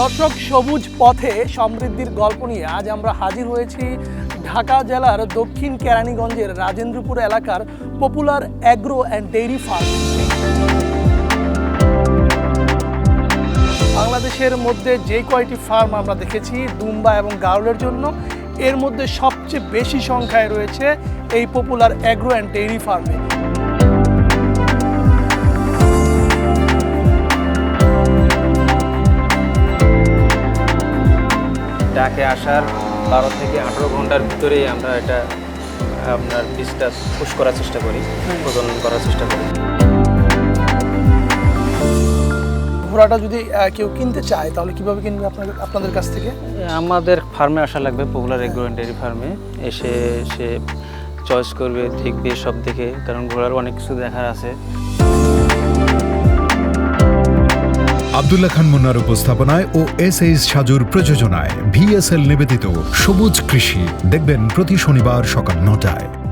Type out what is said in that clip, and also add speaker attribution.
Speaker 1: দর্শক, সবুজ পথে সমৃদ্ধির গল্প নিয়ে আজ আমরা হাজির হয়েছি ঢাকা জেলার দক্ষিণ কেরানীগঞ্জের রাজেন্দ্রপুর এলাকার popular agro and dairy farm. বাংলাদেশের মধ্যে যে কয়টি ফার্ম আমরা দেখেছি, দুম্বা এবং গাউলের জন্য, এর মধ্যে সবচেয়ে বেশি সংখ্যায় রয়েছে এই পপুলার অ্যাগ্রো অ্যান্ড ডেইরি ফার্মে।
Speaker 2: ডাকে আসার বারো থেকে আঠেরো ঘণ্টার ভিতরেই আমরা এটা আপনার বীজটা পুশ করার চেষ্টা করি প্রজনন করার চেষ্টা করি।
Speaker 1: ঘোড়াটা যদি কেউ কিনতে চায় তাহলে কীভাবে কিনবে আপনাদের আপনাদের কাছ থেকে?
Speaker 2: আমাদের ফার্মে আসা লাগবে পপুলার এগ্রো ডেয়ারি ফার্মে। এসে সে চয়েস করবে দেখবে সব দেখে কারণ ঘোড়ার অনেক কিছু দেখার আছে।
Speaker 3: আব্দুল্লাহ খান মুন্নার উপস্থাপনায় ও এস এইস সাজুর প্রযোজনায় ভিএসএল নিবেদিত সবুজ কৃষি। দেখবেন প্রতি শনিবার সকাল নটায়।